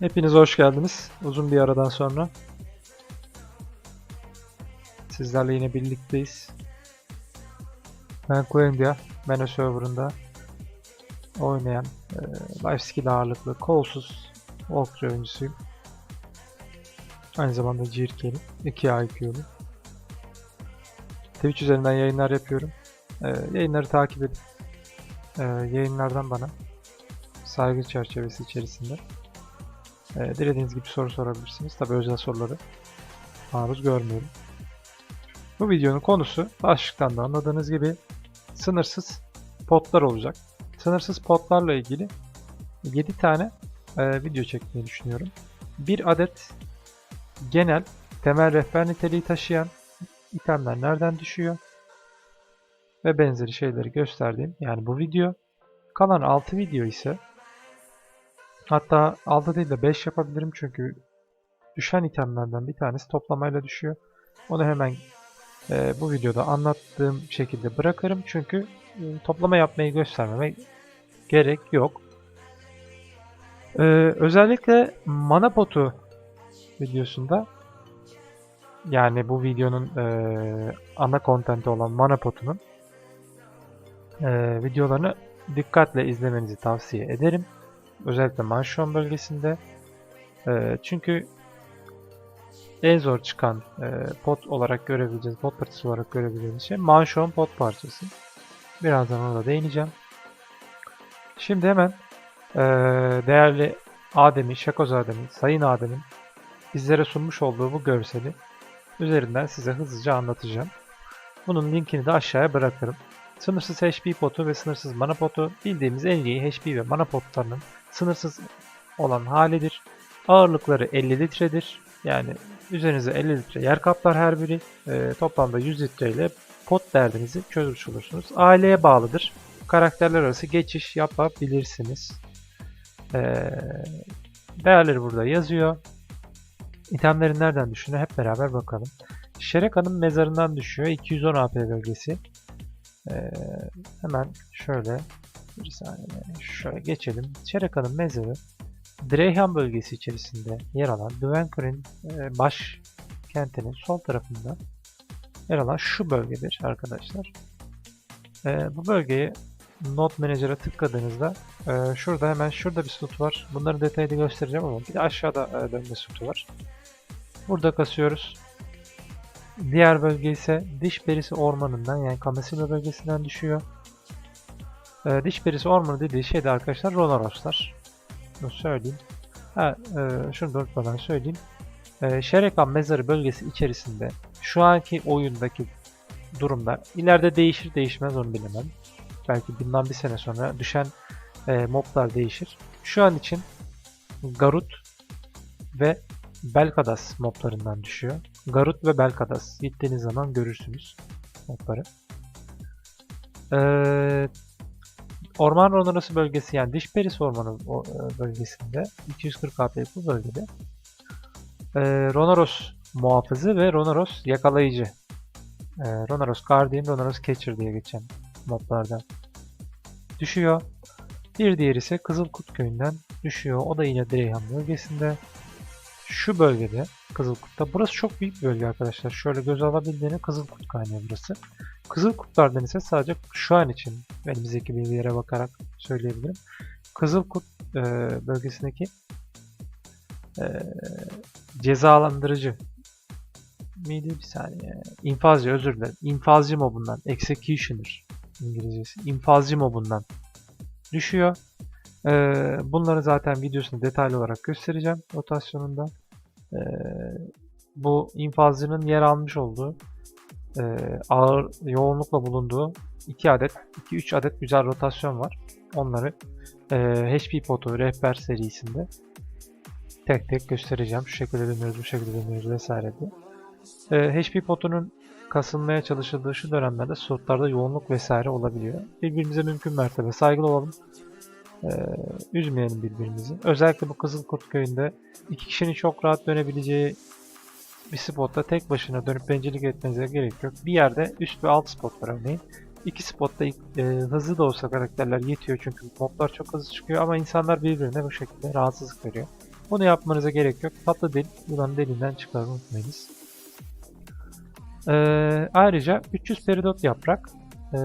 Hepiniz hoş geldiniz. Uzun bir aradan sonra. Sizlerle yine birlikteyiz. Ben Quendia. Mena serverında oynayan e, life skill ağırlıklı, kolsuz walkthrough oyuncusuyum. Aynı zamanda Jirkeli, 2 IQ'lu. Twitch üzerinden yayınlar yapıyorum. E, yayınları takip edin. E, yayınlardan bana saygı çerçevesi içerisinde e, dilediğiniz gibi soru sorabilirsiniz. Tabi özel soruları maruz görmüyorum. Bu videonun konusu başlıktan da anladığınız gibi sınırsız potlar olacak. Sınırsız potlarla ilgili 7 tane e, video çekmeyi düşünüyorum. Bir adet genel temel rehber niteliği taşıyan itemler nereden düşüyor ve benzeri şeyleri gösterdiğim yani bu video. Kalan 6 video ise Hatta 6 değil de 5 yapabilirim çünkü düşen itemlerden bir tanesi toplamayla düşüyor. Onu hemen e, bu videoda anlattığım şekilde bırakırım çünkü e, toplama yapmayı göstermeme gerek yok. E, özellikle mana potu videosunda yani bu videonun e, ana kontenti olan mana potunun e, videolarını dikkatle izlemenizi tavsiye ederim. Özellikle Manşon bölgesinde. E, çünkü en zor çıkan e, pot olarak görebileceğiz, pot parçası olarak görebileceğimiz şey Manşon pot parçası. Birazdan ona da değineceğim. Şimdi hemen e, değerli Adem'i, Şakoz Adem'in, Sayın Adem'in bizlere sunmuş olduğu bu görseli üzerinden size hızlıca anlatacağım. Bunun linkini de aşağıya bırakırım. Sınırsız HP potu ve sınırsız mana potu bildiğimiz en iyi HP ve mana potlarının sınırsız olan halidir. Ağırlıkları 50 litredir. Yani üzerinize 50 litre yer kaplar her biri. E, toplamda 100 litre ile pot derdinizi çözmüş olursunuz. Aileye bağlıdır. Karakterler arası geçiş yapabilirsiniz. E, değerleri burada yazıyor. İtemlerin nereden düştüğüne hep beraber bakalım. Şereka'nın mezarından düşüyor. 210 AP bölgesi. Ee, hemen şöyle bir saniye şöyle geçelim. Şereka'nın mezarı Dreyhan bölgesi içerisinde yer alan Dwenker'in e, baş kentinin sol tarafında yer alan şu bölgedir arkadaşlar. E, bu bölgeyi Node Manager'a tıkladığınızda e, şurada hemen şurada bir slot var. Bunların detayını göstereceğim ama bir de aşağıda e, dönme slotu var. Burada kasıyoruz. Diğer bölge ise diş perisi ormanından yani Kamasilla bölgesinden düşüyor. Ee, diş perisi ormanı dediği şey de arkadaşlar Ronaroslar. Bunu söyleyeyim. Ha, e, şunu da unutmadan söyleyeyim. E, Şerekan mezarı bölgesi içerisinde şu anki oyundaki durumda ileride değişir değişmez onu bilemem. Belki bundan bir sene sonra düşen e, moblar değişir. Şu an için Garut ve Belkadas moblarından düşüyor. Garut ve Belkadas. Gittiğiniz zaman görürsünüz mobları. Ee, Orman Ronorası bölgesi yani Diş Perisi Ormanı e, bölgesinde 240 AP bu bölgede ee, Ronoros muhafızı ve Ronoros yakalayıcı. Ee, Ronoros Guardian, Ronoros Catcher diye geçen moblardan düşüyor. Bir diğeri ise Kızılkut köyünden düşüyor. O da yine Dreyhan bölgesinde. Şu bölgede Kızılkut'ta. Burası çok büyük bir bölge arkadaşlar. Şöyle göz alabildiğini Kızılkut kaynıyor burası. Kızılkutlardan ise sadece şu an için elimizdeki bilgilere bakarak söyleyebilirim. Kızılkut e, bölgesindeki e, cezalandırıcı miydi bir saniye. İnfazcı özür dilerim. İnfazcı mobundan. Executioner İngilizcesi. İnfazcı mobundan düşüyor. Ee, bunları zaten videosunu detaylı olarak göstereceğim rotasyonunda. Ee, bu infazcının yer almış olduğu e, ağır yoğunlukla bulunduğu 2 adet 2-3 adet güzel rotasyon var. Onları e, HP potu rehber serisinde tek tek göstereceğim. Şu şekilde dönüyoruz, bu şekilde dönüyoruz vesaire diye. E, HP potunun kasılmaya çalışıldığı şu dönemlerde slotlarda yoğunluk vesaire olabiliyor. Birbirimize mümkün mertebe saygılı olalım. Ee, üzmeyelim birbirimizi. Özellikle bu Kızılkurt köyünde iki kişinin çok rahat dönebileceği bir spotta tek başına dönüp bencillik etmenize gerek yok. Bir yerde üst ve alt spot var örneğin. İki spotta e, hızlı da olsa karakterler yetiyor çünkü moblar çok hızlı çıkıyor ama insanlar birbirine bu şekilde rahatsızlık veriyor. Bunu yapmanıza gerek yok. Tatlı dil yılan delinden çıkar unutmayınız. Ee, ayrıca 300 peridot yaprak ee,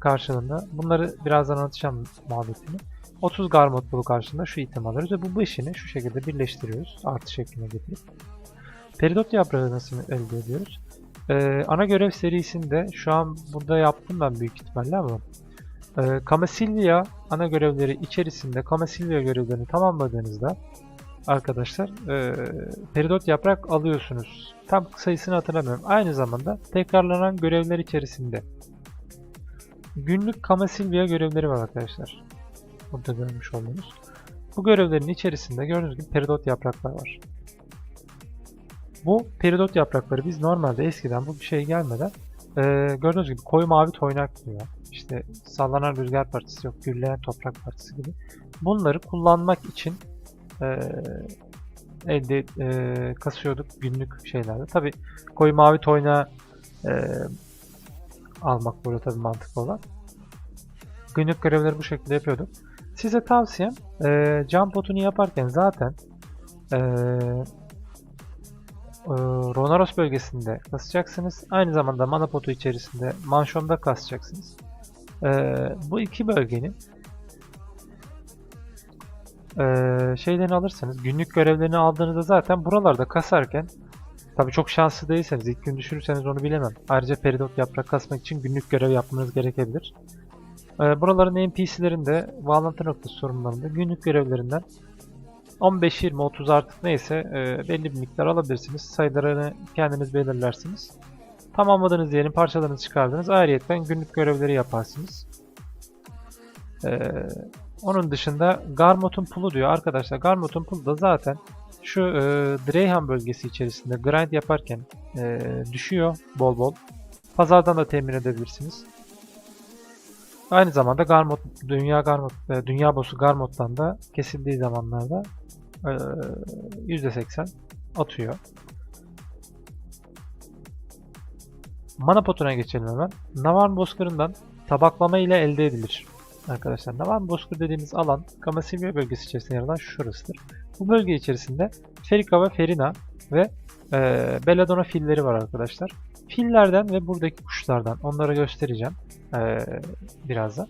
karşılığında. Bunları birazdan anlatacağım muhabbetini. 30 garmot bulu karşılığında şu item alırız ve bu beşini şu şekilde birleştiriyoruz. Artı şekline getirip. Peridot yaprağı nasıl elde ediyoruz? Ee, ana görev serisinde şu an burada yaptım ben büyük ihtimalle ama e, Kamasilya ana görevleri içerisinde Kamasilya görevlerini tamamladığınızda arkadaşlar e, peridot yaprak alıyorsunuz. Tam sayısını hatırlamıyorum. Aynı zamanda tekrarlanan görevler içerisinde günlük Kamasilya görevleri var arkadaşlar. Burada görmüş olduğunuz. Bu görevlerin içerisinde gördüğünüz gibi peridot yapraklar var. Bu peridot yaprakları biz normalde eskiden bu bir şey gelmeden e, gördüğünüz gibi koyu mavi toynak diyor. İşte sallanan rüzgar partisi yok, gürleyen toprak partisi gibi. Bunları kullanmak için e, elde e, kasıyorduk günlük şeylerde. Tabi koyu mavi toynağı e, almak burada tabi mantıklı olan. Günlük görevleri bu şekilde yapıyorduk. Size tavsiyem e, cam potunu yaparken zaten e, Ronaros bölgesinde kasacaksınız. Aynı zamanda mana potu içerisinde manşonda kasacaksınız. E, bu iki bölgenin e, şeylerini alırsanız, günlük görevlerini aldığınızda zaten buralarda kasarken Tabii çok şanslı değilseniz, ilk gün düşürürseniz onu bilemem. Ayrıca peridot yaprak kasmak için günlük görev yapmanız gerekebilir. Ee, buraların NPC'lerinde, bağlantı noktası sorunlarında günlük görevlerinden 15, 20, 30 artık neyse e, belli bir miktar alabilirsiniz. Sayılarını kendiniz belirlersiniz. Tamamladığınız yerin parçalarını çıkardınız. Ayrıyeten günlük görevleri yaparsınız. Ee, onun dışında Garmot'un pulu diyor arkadaşlar. Garmot'un pulu da zaten şu e, Dreyhan bölgesi içerisinde grind yaparken e, düşüyor bol bol. Pazardan da temin edebilirsiniz. Aynı zamanda Garmot, Dünya Garmot, e, Dünya Boss'u Garmot'tan da kesildiği zamanlarda e, %80 atıyor. Mana potuna geçelim hemen. Navarn Bozkırı'ndan tabaklama ile elde edilir. Arkadaşlar Navarn Bozkır dediğimiz alan Kamasilya bölgesi içerisinde yer alan şurasıdır. Bu bölge içerisinde Ferika ve Ferina ve e, Belladonna filleri var arkadaşlar. Fillerden ve buradaki kuşlardan onları göstereceğim e, birazdan.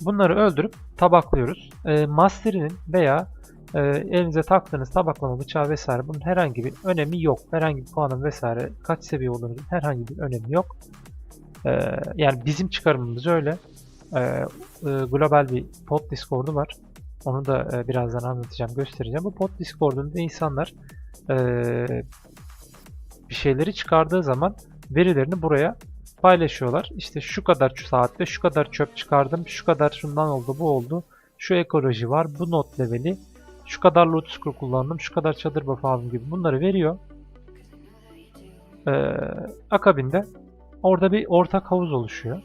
Bunları öldürüp tabaklıyoruz. E, masterinin veya e, elinize taktığınız tabaklama bıçağı vesaire bunun herhangi bir önemi yok. Herhangi bir puanın vesaire kaç seviye olduğunun herhangi bir önemi yok. E, yani bizim çıkarımımız öyle. E, e, global bir pod discord'u var. Onu da e, birazdan anlatacağım, göstereceğim. Bu pod discord'unda insanlar e, bir şeyleri çıkardığı zaman verilerini buraya paylaşıyorlar. İşte şu kadar saatte şu kadar çöp çıkardım, şu kadar şundan oldu, bu oldu. Şu ekoloji var, bu not leveli, şu kadar loot scroll kullandım, şu kadar çadır buff aldım gibi bunları veriyor. Ee, akabinde orada bir ortak havuz oluşuyor.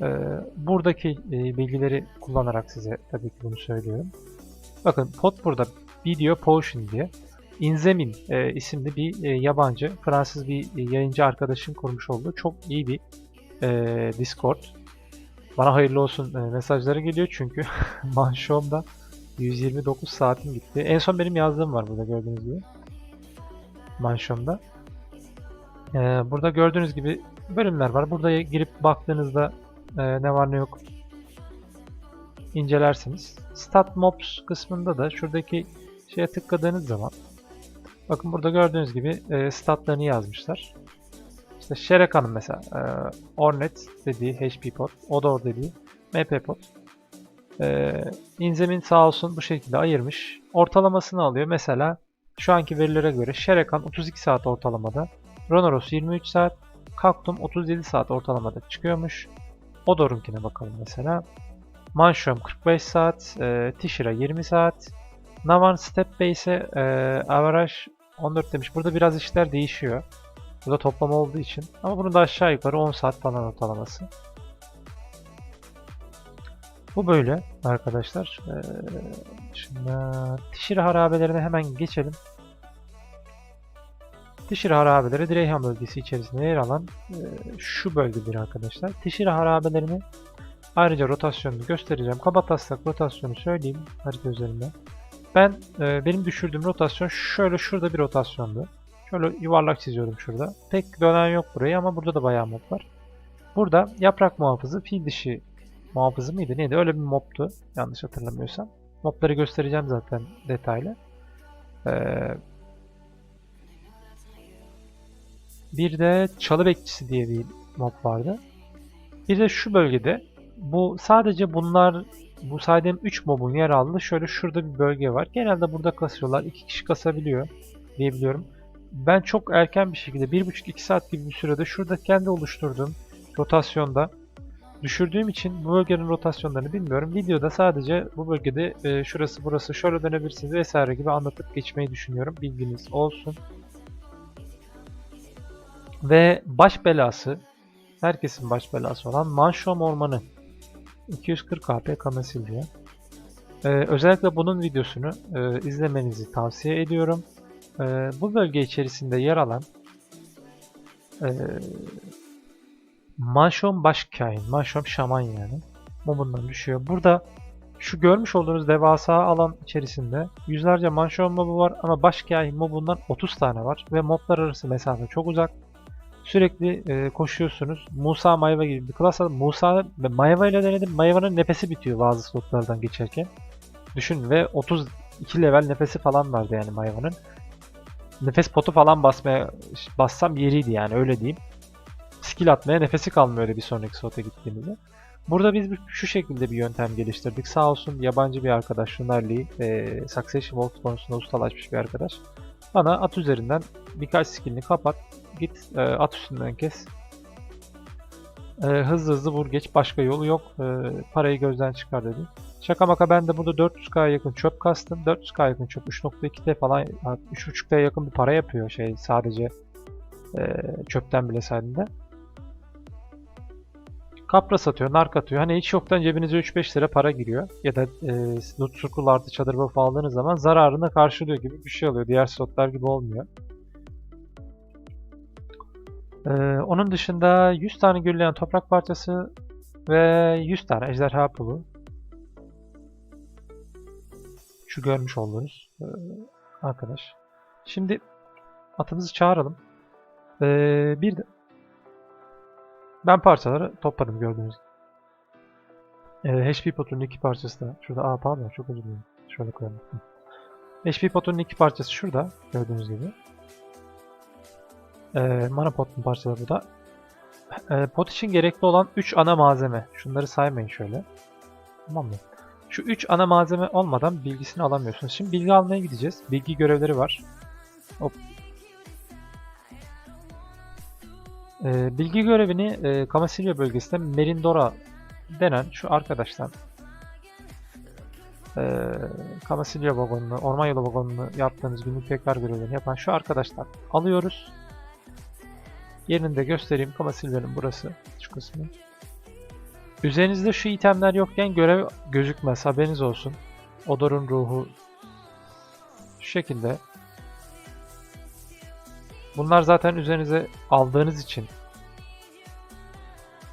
Ee, buradaki e, bilgileri kullanarak size tabii ki bunu söylüyorum. Bakın pot burada Video Potion diye. Inzemin e, isimli bir e, yabancı, Fransız bir e, yayıncı arkadaşın kurmuş olduğu çok iyi bir e, Discord. Bana hayırlı olsun e, mesajları geliyor çünkü manşomda 129 saatim gitti. En son benim yazdığım var burada gördüğünüz gibi. Manşomda. E, burada gördüğünüz gibi bölümler var. Burada girip baktığınızda e, ne var ne yok incelersiniz. Stat Mobs kısmında da şuradaki şeye tıkladığınız zaman bakın burada gördüğünüz gibi e, statlarını yazmışlar. İşte Sherekan'ın mesela e, Ornet dediği HP pot, Odor dediği MP pot. E, Inzem'in sağ olsun bu şekilde ayırmış. Ortalamasını alıyor. Mesela şu anki verilere göre Sherekan 32 saat ortalamada, Ronoros 23 saat, Kaktum 37 saat ortalamada çıkıyormuş. Odor'unkine bakalım mesela. Manshom 45 saat, e, Tishira 20 saat, Navan Step Base e, Average 14 demiş. Burada biraz işler değişiyor. Burada toplama olduğu için. Ama bunun da aşağı yukarı 10 saat falan ortalaması. Bu böyle arkadaşlar. Ee, şimdi Tishira harabelerine hemen geçelim. Tishira harabeleri Dreyhan bölgesi içerisinde yer alan e, şu bölgedir arkadaşlar. Tishira harabelerini Ayrıca rotasyonunu göstereceğim. Kabataslak rotasyonu söyleyeyim harita üzerinde. Ben e, benim düşürdüğüm rotasyon şöyle şurada bir rotasyondu. Şöyle yuvarlak çiziyorum şurada. Pek dönen yok burayı ama burada da bayağı mob var. Burada yaprak muhafızı, fil dişi muhafızı mıydı neydi öyle bir mobtu yanlış hatırlamıyorsam. Mobları göstereceğim zaten detaylı. Ee, bir de çalı bekçisi diye bir mob vardı. Bir de şu bölgede bu sadece bunlar bu saydığım 3 mobun yer aldığı şöyle şurada bir bölge var. Genelde burada kasıyorlar. 2 kişi kasabiliyor diyebiliyorum. Ben çok erken bir şekilde 1,5-2 saat gibi bir sürede şurada kendi oluşturduğum rotasyonda düşürdüğüm için bu bölgenin rotasyonlarını bilmiyorum. Videoda sadece bu bölgede e, şurası burası şöyle dönebilirsiniz vesaire gibi anlatıp geçmeyi düşünüyorum. Bilginiz olsun. Ve baş belası, herkesin baş belası olan Manşom Ormanı. 240 HP Kamasilya. Ee, özellikle bunun videosunu e, izlemenizi tavsiye ediyorum. Ee, bu bölge içerisinde yer alan e, Manşom Başkain, Manşom Şaman yani. Mobundan düşüyor. Burada şu görmüş olduğunuz devasa alan içerisinde yüzlerce Manşom mobu var ama Başkain mobundan 30 tane var ve moblar arası mesafe çok uzak. Sürekli e, koşuyorsunuz. Musa Mayva gibi bir klas aldım. Musa ve Mayva ile denedim. Mayva'nın nefesi bitiyor bazı slotlardan geçerken. Düşün ve 32 level nefesi falan vardı yani Mayva'nın. Nefes potu falan basmaya bassam yeriydi yani öyle diyeyim. Skill atmaya nefesi kalmıyordu bir sonraki slota gittiğimizde. Burada biz şu şekilde bir yöntem geliştirdik. Sağ olsun yabancı bir arkadaş Şunarli, e, Succession Vault konusunda ustalaşmış bir arkadaş. Bana at üzerinden birkaç skillini kapat, git e, at üstünden kes. E, hızlı hızlı vur geç başka yolu yok. E, parayı gözden çıkar dedi. Şaka maka ben de burada 400k'ya yakın çöp kastım. 400k'ya yakın çöp 3.2T falan 3.5T'ye yakın bir para yapıyor şey sadece e, çöpten bile saydığında. Kapra satıyor, nark atıyor. Hani hiç yoktan cebinize 3-5 lira para giriyor. Ya da e, loot circle artı çadır buff aldığınız zaman zararını karşılıyor gibi bir şey oluyor. Diğer slotlar gibi olmuyor. Ee, onun dışında 100 tane gürleyen toprak parçası ve 100 tane ejderha pulu. Şu görmüş olduğunuz e, arkadaş. Şimdi atımızı çağıralım. Ee, bir de ben parçaları topladım gördüğünüz gibi. Ee, HP potunun iki parçası da şurada. Aa pardon çok özür dilerim. Şöyle koyalım. HP potunun iki parçası şurada gördüğünüz gibi. Ee, mana potun parçaları burada. Ee, pot için gerekli olan 3 ana malzeme. Şunları saymayın şöyle. Tamam mı? Şu 3 ana malzeme olmadan bilgisini alamıyorsunuz. Şimdi bilgi almaya gideceğiz. Bilgi görevleri var. Hop. Ee, bilgi görevini e, Kamasilya bölgesinde Merindora denen şu arkadaştan e, Kamasilya vagonunu, orman yolu vagonunu yaptığımız günlük tekrar görevlerini yapan şu arkadaştan alıyoruz. Yerini de göstereyim. Kamasilya'nın burası. Şu kısmı. Üzerinizde şu itemler yokken görev gözükmez. Haberiniz olsun. Odor'un ruhu şu şekilde. Bunlar zaten üzerinize aldığınız için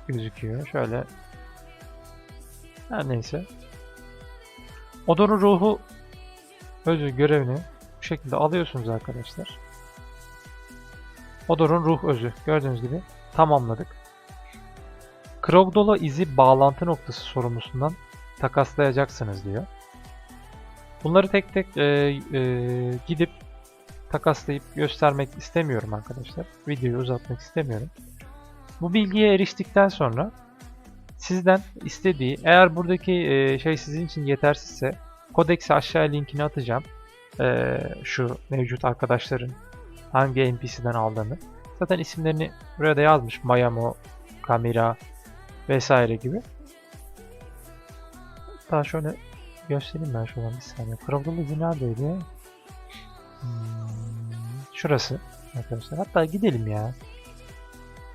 gözüküyor. Şöyle. Her neyse. Odor'un ruhu özü görevini bu şekilde alıyorsunuz arkadaşlar. Odor'un ruh özü. Gördüğünüz gibi tamamladık. Krogdolo izi bağlantı noktası sorumlusundan takaslayacaksınız diyor. Bunları tek tek e, e, gidip takaslayıp göstermek istemiyorum arkadaşlar. Videoyu uzatmak istemiyorum. Bu bilgiye eriştikten sonra sizden istediği, eğer buradaki e, şey sizin için yetersizse kodeksi aşağıya linkini atacağım. E, şu mevcut arkadaşların hangi NPC'den aldığını. Zaten isimlerini buraya da yazmış. Mayamo, Kamira vesaire gibi. Hatta şöyle göstereyim ben şuradan bir saniye. Kravdalı izi neredeydi? Hmm, şurası arkadaşlar. Hatta gidelim ya.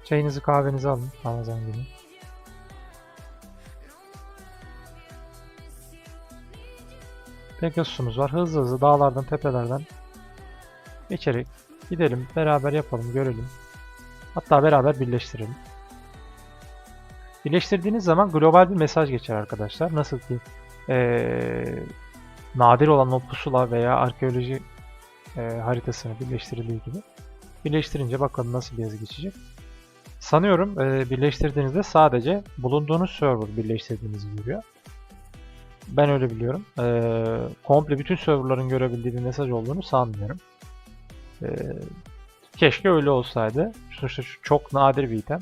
Çayınızı kahvenizi alın Ramazan günü. Pegasus'umuz var. Hızlı hızlı dağlardan, tepelerden geçerek gidelim. Beraber yapalım, görelim. Hatta beraber birleştirelim. Birleştirdiğiniz zaman global bir mesaj geçer arkadaşlar. Nasıl ki eee, nadir olan o pusula veya arkeoloji eee, haritasını birleştirildiği gibi. Birleştirince bakalım nasıl bir yazı geçecek. Sanıyorum eee, birleştirdiğinizde sadece bulunduğunuz server birleştirdiğinizi görüyor. Ben öyle biliyorum. Eee, komple bütün serverların görebildiği bir mesaj olduğunu sanmıyorum. Eee, keşke öyle olsaydı. Sonuçta çok nadir bir item.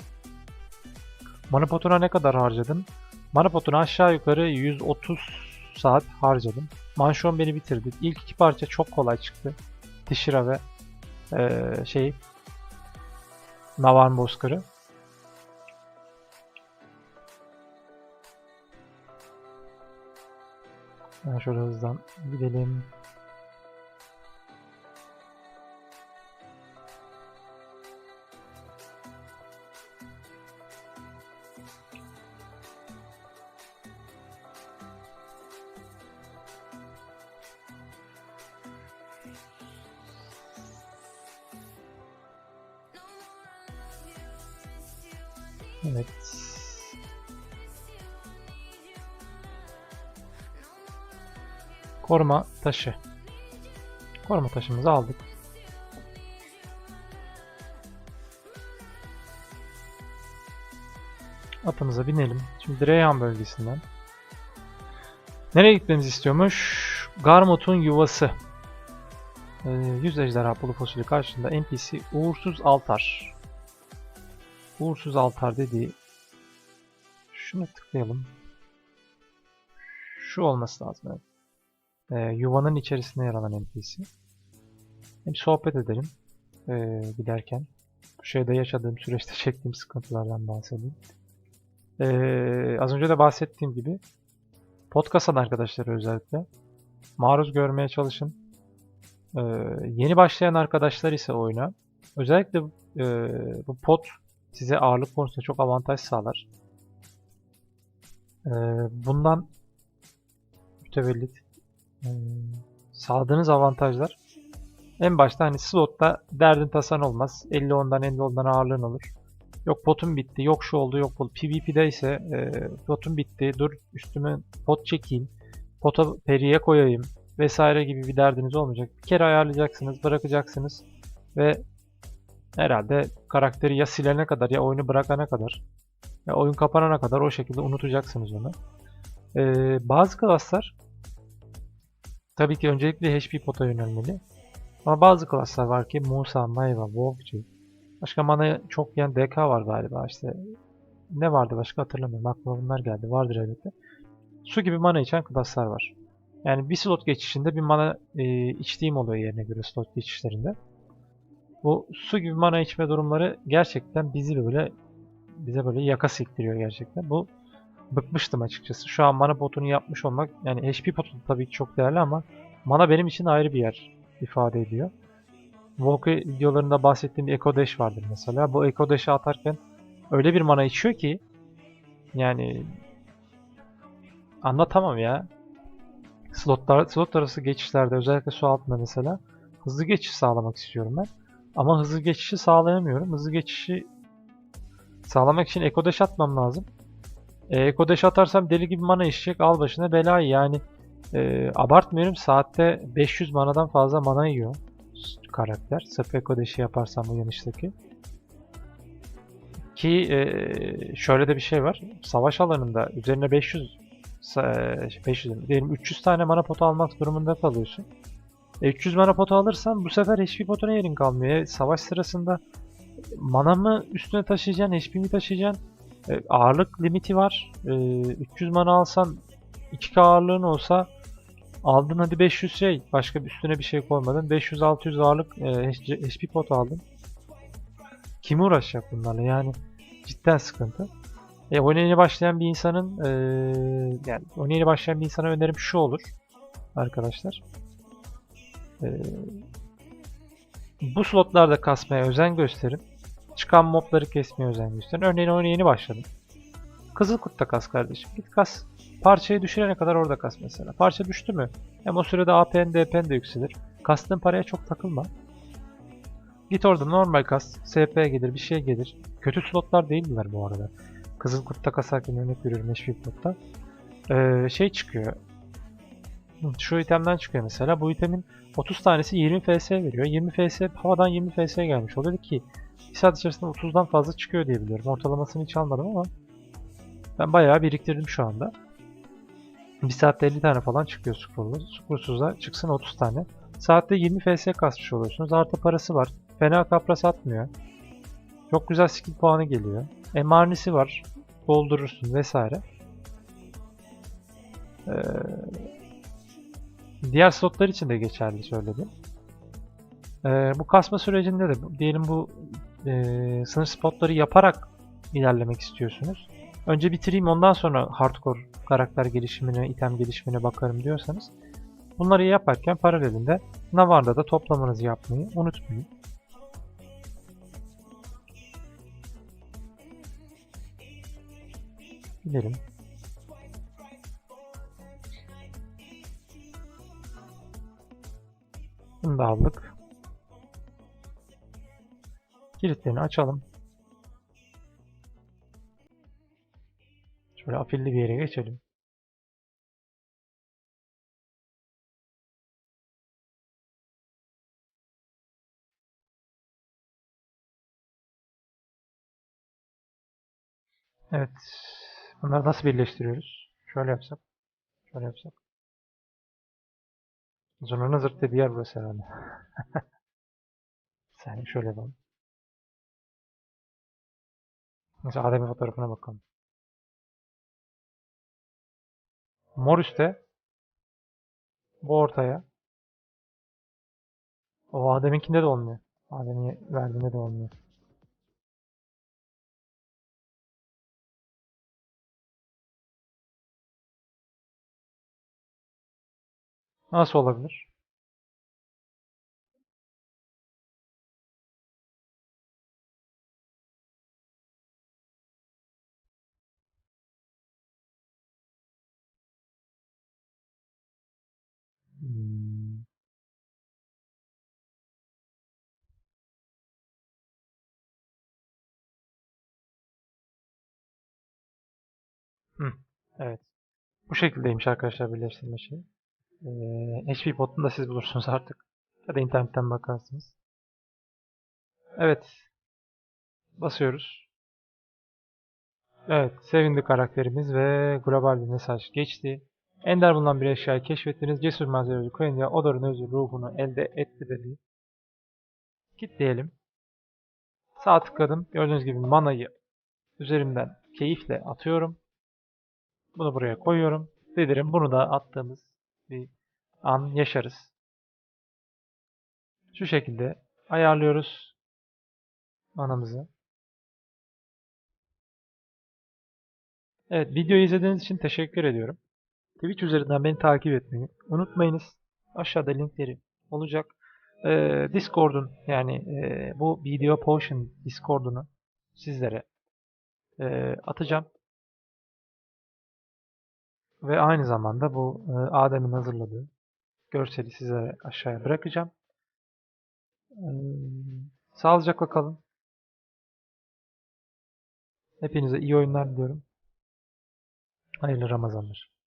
Mana potuna ne kadar harcadım? Mana potuna aşağı yukarı 130 saat harcadım. Manşon beni bitirdi. İlk iki parça çok kolay çıktı. Tishira ve eee şey Navan Bozkır'ı. Ben şöyle hızdan gidelim. Koruma taşı. Koruma taşımızı aldık. Atımıza binelim. Şimdi Reyhan bölgesinden. Nereye gitmemizi istiyormuş? Garmut'un yuvası. Ee, yüz ejderha pulu fosili karşısında NPC Uğursuz Altar. Uğursuz Altar dediği şuna tıklayalım. Şu olması lazım. Evet. Ee, yuvanın içerisinde yer alan NPC. Hem sohbet edelim ee, giderken. Bu şeyde yaşadığım süreçte çektiğim sıkıntılardan bahsedeyim. Ee, az önce de bahsettiğim gibi pot kasan arkadaşları özellikle maruz görmeye çalışın. Ee, yeni başlayan arkadaşlar ise oyuna özellikle e, bu pot size ağırlık konusunda çok avantaj sağlar. Ee, bundan mütevellit e, sağladığınız avantajlar en başta hani slotta derdin tasan olmaz. 50 ondan 50 ondan ağırlığın olur. Yok potum bitti, yok şu oldu, yok bu. PvP'de ise e, potum bitti, dur üstüme pot çekeyim, pota periye koyayım vesaire gibi bir derdiniz olmayacak. Bir kere ayarlayacaksınız, bırakacaksınız ve herhalde karakteri ya silene kadar ya oyunu bırakana kadar ya oyun kapanana kadar o şekilde unutacaksınız onu. Ee, bazı klaslar tabii ki öncelikle HP pota yönelmeli. Ama bazı klaslar var ki Musa, Mayva, Wolfçu. Başka mana çok yiyen DK var galiba işte. Ne vardı başka hatırlamıyorum. Aklıma bunlar geldi. Vardır elbette. Su gibi mana içen klaslar var. Yani bir slot geçişinde bir mana e, içtiğim oluyor yerine göre slot geçişlerinde. Bu su gibi mana içme durumları gerçekten bizi böyle bize böyle yaka silktiriyor gerçekten. Bu bıkmıştım açıkçası. Şu an mana potunu yapmış olmak yani HP potu tabii ki çok değerli ama mana benim için ayrı bir yer ifade ediyor. Volk'u videolarında bahsettiğim bir Echo Dash vardır mesela. Bu Echo Dash'ı atarken öyle bir mana içiyor ki yani anlatamam ya. Slotlar, slot arası geçişlerde özellikle su altında mesela hızlı geçiş sağlamak istiyorum ben. Ama hızlı geçişi sağlayamıyorum. Hızlı geçişi sağlamak için Echo Dash atmam lazım. E, Dash atarsam deli gibi mana içecek. Al başına belayı yani. E, abartmıyorum saatte 500 manadan fazla mana yiyor karakter. Sırf Dash'i yaparsam bu yanıştaki. Ki e, şöyle de bir şey var. Savaş alanında üzerine 500 sa- 500 diyelim 300 tane mana potu almak durumunda kalıyorsun. E, 300 mana potu alırsan bu sefer HP potuna yerin kalmıyor. E, Savaş sırasında mana mı üstüne taşıyacaksın, HP mi taşıyacaksın? E, ağırlık limiti var. E, 300 mana alsan 2K ağırlığın olsa aldın hadi 500 şey. Başka üstüne bir şey koymadın. 500-600 ağırlık e, HP pot aldın. Kim uğraşacak bunlarla yani cidden sıkıntı. E, oyuna yeni başlayan bir insanın e, yani oyuna yeni başlayan bir insana önerim şu olur arkadaşlar. E, bu slotlarda kasmaya özen gösterin. Çıkan mobları kesmeye özen gösterin. Örneğin oyuna yeni başladın. Kızıl kurtta kas kardeşim. Git kas. Parçayı düşürene kadar orada kas mesela. Parça düştü mü? Hem o sırada APN, DPN de yükselir. Kastığın paraya çok takılma. Git orada normal kas. SP gelir, bir şey gelir. Kötü slotlar değildiler bu arada. Kızıl Kurt'ta kasarken örnek veriyorum HP Pot'ta. Ee, şey çıkıyor. Şu itemden çıkıyor mesela. Bu itemin 30 tanesi 20 FS veriyor. 20 FS havadan 20 FS gelmiş oluyor ki bir saat içerisinde 30'dan fazla çıkıyor diye biliyorum. Ortalamasını hiç almadım ama ben bayağı biriktirdim şu anda. Bir saatte 50 tane falan çıkıyor scroll'lu. Scrollsuz'a çıksın 30 tane. Saatte 20 FS kasmış oluyorsunuz. Artı parası var. Fena kapra satmıyor. Çok güzel skill puanı geliyor. Emarnisi var. Doldurursun vesaire. Ee, diğer slotlar için de geçerli söyledim. Ee, bu kasma sürecinde de diyelim bu e, sınır spotları yaparak ilerlemek istiyorsunuz. Önce bitireyim ondan sonra hardcore karakter gelişimine, item gelişimine bakarım diyorsanız bunları yaparken paralelinde Navar'da da toplamanızı yapmayı unutmayın. Gidelim. Bunu da aldık. Kilitlerini açalım. Şöyle afilli bir yere geçelim. Evet. Bunları nasıl birleştiriyoruz? Şöyle yapsak. Şöyle yapsak. Zurnanın zırt dediği yer burası herhalde. Sen şöyle yapalım. Mesela Adem'in fotoğrafına bakalım. Mor üstte. Bu ortaya. O Adem'inkinde de olmuyor. Adem'in verdiğinde de olmuyor. Nasıl olabilir? Hı, evet. Bu şekildeymiş arkadaşlar birleştirme şeyi. Ee, HP potunu da siz bulursunuz artık. Ya da internetten bakarsınız. Evet. Basıyoruz. Evet. Sevindi karakterimiz ve global bir mesaj geçti. Ender bulunan bir eşyayı keşfettiniz. Cesur manzaracı Koyunca Odor'un özü ruhunu elde etti dedi. Kitleyelim. Sağ tıkladım. Gördüğünüz gibi manayı üzerimden keyifle atıyorum. Bunu buraya koyuyorum. Dedirim bunu da attığımız bir an yaşarız. Şu şekilde ayarlıyoruz manamızı. Evet videoyu izlediğiniz için teşekkür ediyorum. Twitch üzerinden beni takip etmeyi unutmayınız. Aşağıda linkleri olacak. Ee, Discord'un yani e, bu Video Potion Discord'unu sizlere e, atacağım. Ve aynı zamanda bu e, Adem'in hazırladığı görseli sizlere aşağıya bırakacağım. Ee, sağlıcakla kalın. Hepinize iyi oyunlar diliyorum. Hayırlı Ramazanlar.